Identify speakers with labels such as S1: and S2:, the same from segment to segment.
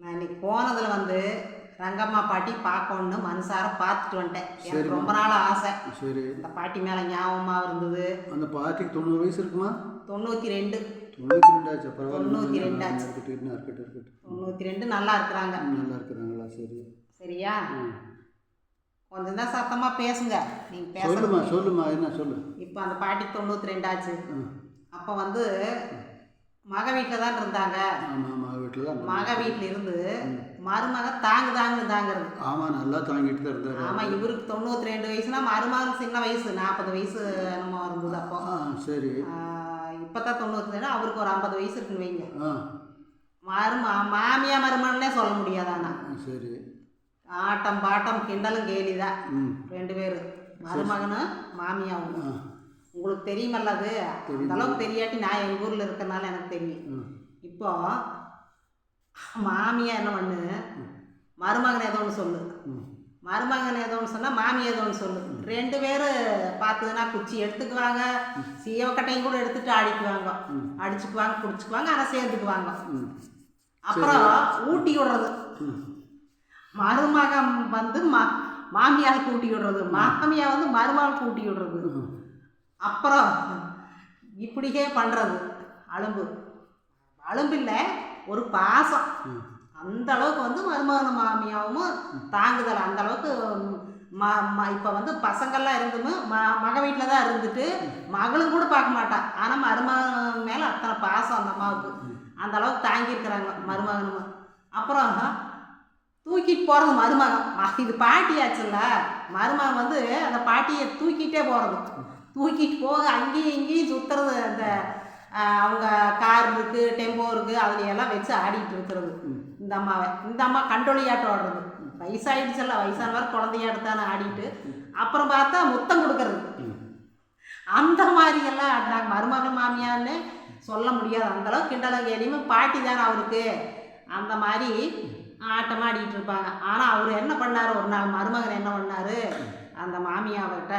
S1: நான் இன்னைக்கு போனதில் வந்து ரங்கம்மா பாட்டி பார்க்கணுன்னு மனசார பார்த்துட்டு வந்துட்டேன். எனக்கு. ரொம்ப நாள் ஆசை.
S2: சரி.
S1: இந்த பாட்டி மேலே ஞாபகமாக இருந்தது.
S2: அந்த பாட்டிக்கு தொண்ணூறு வயசு இருக்குமா?
S1: தொண்ணூற்றி ரெண்டு
S2: தொண்ணூற்றி ரெண்டாச்சு பரவாயில்ல.
S1: தொண்ணூத்தி ரெண்டாச்சு.
S2: இருக்கட்டும் இன்னும் இருக்கட்டும் இருக்கட்டும்.
S1: தொண்ணூற்றி ரெண்டு நல்லா இருக்கிறாங்க.
S2: நல்லா இருக்கிறாங்களா? சரி.
S1: சரியா. கொஞ்சம் தான் சத்தமாக பேசுங்க. நீங்கள்
S2: சொல்லுமா
S1: பேச
S2: சொல்லுமா என்ன சொல்லு?
S1: இப்போ அந்த பாட்டி தொண்ணூற்றி ரெண்டாச்சு. அப்போ வந்து மக வீட்டில் தான் இருந்தாங்க.
S2: ஆமாம் ஆமாம் வீட்டில்
S1: மக வீட்டில் இருந்து மருமக தாங்கு தாங்கு தாங்கிறது.
S2: ஆமாம் நல்லா தாங்கிட்டு தான் இருந்தார்.
S1: ஆமாம் இவருக்கு தொண்ணூற்றி ரெண்டு வயசுனா மருமகன் சின்ன வயசு நாற்பது வயசு என்னமோ இருந்தது அப்போ.
S2: சரி.
S1: இப்போ தான் தொண்ணூற்றி ரெண்டு அவருக்கு ஒரு ஐம்பது வயசு இருக்குன்னு வைங்க.
S2: ஆ.
S1: மரும மாமியா மருமகனே சொல்ல முடியாது ஆனால்
S2: சரி.
S1: ஆட்டம் பாட்டம் கிண்டலும் கேலி தான் ரெண்டு பேர். மருமகனும் மாமியாவும். உங்களுக்கு தெரியுமல்ல அது?
S2: தெரியும்.
S1: அந்த அளவுக்கு தெரியாட்டி நான் எங்கள் ஊரில் இருக்கறனால எனக்கு தெரியும். இப்போ மாமியா என்ன பண்ணு? மருமகன் ஏதோ ஒன்று சொல்லு மருமகன் ஏதோ ஒன்று சொன்னால் மாமி ஏதோ ஒன்று சொல்லு ரெண்டு பேரும் பார்த்ததுன்னா குச்சி எடுத்துக்குவாங்க. சீவக்கட்டையும் கூட எடுத்துட்டு ஆடிக்குவாங்க
S2: ம்.
S1: அடிச்சுக்குவாங்க குடிச்சுக்குவாங்க ஆனால் சேர்ந்துக்குவாங்க. அப்புறம் ஊட்டி விடுறது.
S2: ம்.
S1: மருமகன் வந்து மா மாமியாருக்கு ஊட்டி விடுறது. மாமியா வந்து மருமகளுக்கு ஊட்டி விடுறது. அப்புறம் இப்படியே பண்ணுறது அலும்பு. அலும்பு இல்லை ஒரு பாசம். அந்த அளவுக்கு வந்து மருமகனும் மாமியாவும் தாங்குதல். அந்த அளவுக்கு ம ம இப்போ வந்து பசங்கள்லாம் இருந்துமே ம மக வீட்டில் தான் இருந்துட்டு மகளும் கூட பார்க்க மாட்டா. ஆனால் மருமகன் மேலே அத்தனை பாசம் அந்த அம்மாவுக்கு. அந்த அளவுக்கு தாங்கியிருக்கிறாங்க மருமகனும் அப்புறம் தூக்கிட்டு போகிறது மருமகன். இது பாட்டியாச்சுல்ல மருமகன் வந்து அந்த பாட்டியை தூக்கிட்டே போகிறது தூக்கிட்டு போக அங்கேயும் இங்கேயும் சுற்றுறது அந்த அவங்க கார் இருக்குது டெம்போ இருக்குது அதுல எல்லாம் வச்சு ஆடிட்டு இருக்கிறது. இந்த அம்மாவை. இந்த அம்மா கண்டொலியாட்டம் ஆடுறது வயசாயிடுச்சுல்ல வயசானவர் குழந்தையாட்டு தானே ஆடிட்டு அப்புறம் பார்த்தா முத்தம் கொடுக்கறது. அந்த மாதிரி எல்லாம் ஆடினாங்க. மருமகன் மாமியார்னு சொல்ல முடியாது. அந்த அளவுக்கு கிண்டலம் கேலியுமே பாட்டி தானே அவருக்கு. அந்த மாதிரி ஆட்டம் ஆடிட்டு இருப்பாங்க. ஆனால் அவர் என்ன பண்ணார்? ஒரு நாள் மருமகன் என்ன பண்ணார்? அந்த மாமியாவர்கிட்ட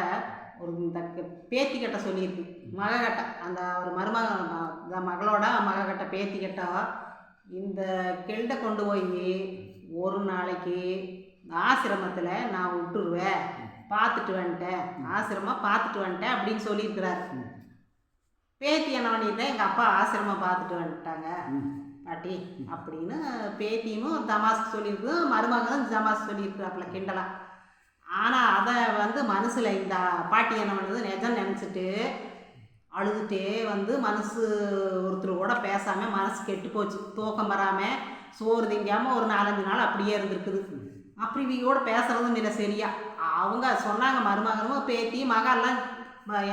S1: ஒரு தக்க பேத்தி கட்ட சொல்லியிருக்கு. மகக்கட்ட அந்த ஒரு மருமகன் ம- இந்த மகளோட மகக்கிட்ட பேத்திக்கிட்ட இந்த கெல்ட்டை கொண்டு போய் ஒரு நாளைக்கு ஆசிரமத்தில் நான் விட்டுருவேன். பார்த்துட்டு வந்துட்டேன். ஆசிரமம் பார்த்துட்டு வந்துட்டேன் அப்படின்னு சொல்லியிருக்கிறார். பேத்தி என்ன பண்ணிட்டேன் எங்கள் அப்பா ஆசிரமம் பார்த்துட்டு வந்துட்டாங்க. பாட்டி அப்படின்னு பேத்தியும் தமாஸ் சொல்லியிருக்கு மருமகனும் தமாஸ்க்கு சொல்லியிருக்கிறாப்புல கிண்டலா. ஆனால் அதை மனசில் இந்த பாட்டி என்ன பண்ணுறது நிஜம் நினச்சிட்டு அழுதுட்டே வந்து மனசு ஒருத்தர் கூட பேசாமல் மனசு கெட்டு போச்சு. தூக்கம் வராமல் சோறு திங்காமல் ஒரு நாலஞ்சு நாள் அப்படியே இருந்திருக்குது. அப்படி இவங்க பேசுகிறதும் இல்லை சரியா. அவங்க சொன்னாங்க மருமகனும் பேத்தி மகெல்லாம்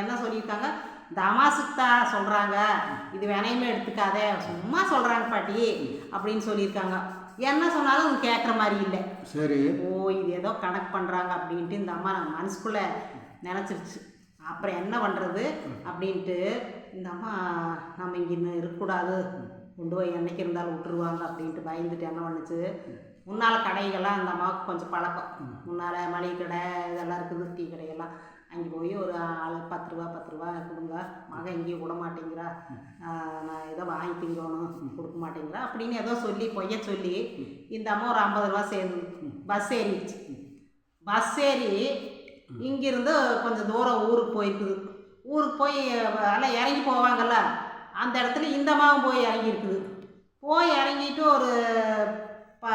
S1: என்ன சொல்லியிருக்காங்க? தமாசுக்கு தான் சொல்கிறாங்க இது வேணையுமே எடுத்துக்காதே. சும்மா சொல்கிறாங்க பாட்டி அப்படின்னு சொல்லியிருக்காங்க. என்ன சொன்னாலும் அவங்க கேட்குற மாதிரி இல்லை.
S2: சரி.
S1: ஓ இது ஏதோ கணக்கு பண்ணுறாங்க அப்படின்ட்டு இந்த அம்மா நம்ம மனசுக்குள்ளே நினச்சிருச்சு. அப்புறம் என்ன பண்ணுறது அப்படின்ட்டு இந்த அம்மா நம்ம இங்கே இன்னும் இருக்கக்கூடாது. கொண்டு போய் என்னைக்கு இருந்தாலும் விட்டுருவாங்க அப்படின்ட்டு பயந்துட்டு என்ன பண்ணுச்சு? முன்னால் கடைகள்லாம் அந்த அம்மாவுக்கு கொஞ்சம் பழக்கம். முன்னால் மளிகை கடை இதெல்லாம் இருக்குது டீ கடையெல்லாம். அங்கே போய் ஒரு ஆள் பத்து ரூபா பத்து ரூபா கொடுங்க. மகன் எங்கேயும் விட மாட்டேங்கிறா. நான் ஏதோ வாங்கி திங்கணும் கொடுக்க மாட்டேங்கிறா. அப்படின்னு ஏதோ சொல்லி பொய்ய சொல்லி இந்த அம்மா ஒரு ஐம்பது ரூபா சேர்ந்து பஸ் ஏறிடுச்சு. பஸ் ஏறி இங்கேருந்து கொஞ்சம் தூரம் ஊருக்கு போயிருக்குது. ஊருக்கு போய் எல்லாம் இறங்கி போவாங்கல்ல. அந்த இடத்துல இந்த அம்மாவும் போய் இறங்கியிருக்குது. போய் இறங்கிட்டு ஒரு ப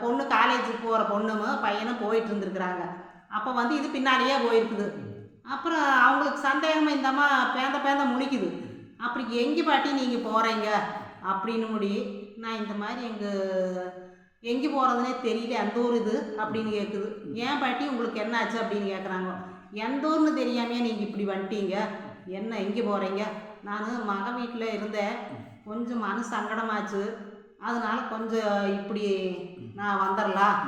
S1: பொண்ணு காலேஜுக்கு போகிற பொண்ணும் பையனும் போயிட்டு இருந்துருக்குறாங்க. அப்போ வந்து இது பின்னாடியே போயிருக்குது. அப்புறம் அவங்களுக்கு சந்தேகமாக இந்த அம்மா பேந்த பேந்த முழிக்குது. அப்படி எங்கே பாட்டி நீங்கள் போகிறீங்க அப்படின்னு முடி நான் இந்த மாதிரி எங்கள் எங்கே போகிறதுனே தெரியல எந்த ஊர் இது? அப்படின்னு கேட்குது ஏன் பாட்டி உங்களுக்கு என்ன ஆச்சு அப்படின்னு கேட்குறாங்க எந்த ஊர்னு தெரியாமையே நீங்கள் இப்படி வந்துட்டீங்க. என்ன எங்கே போகிறீங்க நான் மக வீட்டில் இருந்தேன். கொஞ்சம் மனசு சங்கடமாச்சு. அதனால கொஞ்சம் இப்படி நான் வந்துடலாம்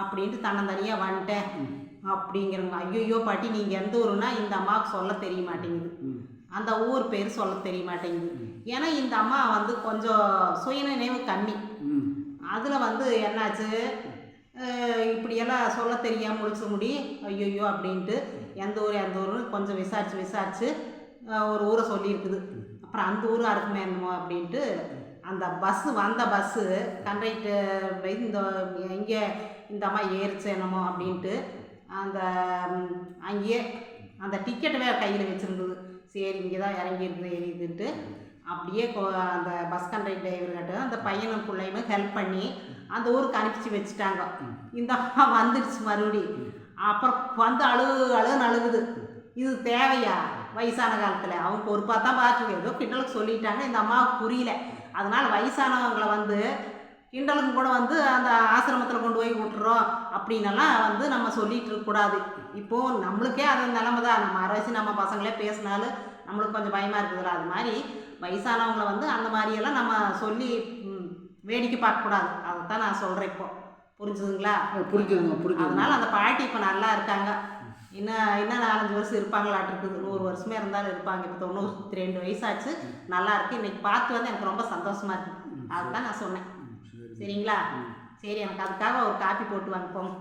S1: அப்படின்ட்டு தன்னந்தனியாக வந்துட்டேன். அப்படிங்கிறவங்க ஐயோ பாட்டி நீங்கள் எந்த ஊருன்னா இந்த அம்மாவுக்கு சொல்ல தெரிய மாட்டேங்குது. அந்த ஊர் பேர் சொல்ல தெரிய மாட்டேங்குது ஏன்னா இந்த அம்மா வந்து கொஞ்சம் சுயநினைவு கம்மி.
S2: ம்.
S1: அதில் வந்து என்னாச்சு? இப்படியெல்லாம் சொல்ல தெரியாமல் முழிச்சு முடி ஐயோ அப்படின்ட்டு எந்த ஊர் எந்த ஊர்னு கொஞ்சம் விசாரிச்சு விசாரிச்சு அஹ் ஒரு ஊரை சொல்லியிருக்குது. அப்புறம் அந்த ஊராக இருக்குமே என்னமோ அப்படின்ட்டு அந்த பஸ்ஸு வந்த பஸ்ஸு கண்டக்டர் இந்த எங்கே இந்த அம்மா ஏறிச்சு என்னமோ அப்படின்ட்டு அந்த அங்கேயே அந்த டிக்கெட் வேறு கையில் வச்சுருந்தது. சரி இங்கே தான் இறங்கியிருந்து எரியுதுன்ட்டு அப்படியே அந்த பஸ் கண்டக்டர் டிரைவர்கிட்ட அந்த பையனும் பிள்ளையுமே ஹெல்ப் பண்ணி அந்த ஊருக்கு அனுப்பிச்சு வச்சுட்டாங்க. இந்த அம்மா வந்துடுச்சு மறுபடி. அப்புறம் வந்து அழு அழுன்னு அழுகுது. இது தேவையா? வயசான காலத்தில். அவங்க பொறுப்பாக தான் பார்த்துருக்கு ஏதோ கிண்டலுக்கு சொல்லிட்டாங்க. இந்த அம்மாவுக்கு புரியல. அதனால் வயசானவங்களை வந்து கிண்டலுக்கு கூட வந்து அந்த ஆசிரமத்தில் கொண்டு போய் விட்டுறோம் அப்படின்னெல்லாம் வந்து நம்ம சொல்லிட்டு இருக்கக்கூடாது இப்போது நம்மளுக்கே அது நிலமை தான். நம்ம அரசு நம்ம பசங்களே பேசினாலும் நம்மளுக்கு கொஞ்சம் பயமாக இருக்குதுல்ல. அது மாதிரி வயசானவங்கள வந்து அந்த மாதிரியெல்லாம் நம்ம சொல்லி வேடிக்கை பார்க்கக்கூடாது அதை தான் நான் சொல்கிறேன் இப்போ. புரிஞ்சுதுங்களா?
S2: புரிஞ்சுதுங்க புரிஞ்சுதுங்க.
S1: அதனால் அந்த பாட்டி இப்போ நல்லா இருக்காங்க. இன்னும் இன்னும் நாலஞ்சு வருஷம் இருப்பாங்களாட்டு இருக்குது. நூறு வருஷமே இருந்தாலும் இருப்பாங்க. இப்போ தொண்ணூற்றி ரெண்டு வயசாச்சு. நல்லா இருக்கு. இன்னைக்கு பார்த்து வந்து எனக்கு ரொம்ப சந்தோஷமா இருக்கு. அதுதான் நான் சொன்னேன். சரிங்களா? சரி எனக்கு அதுக்காக ஒரு காப்பி போட்டு வாங்க. போங்க.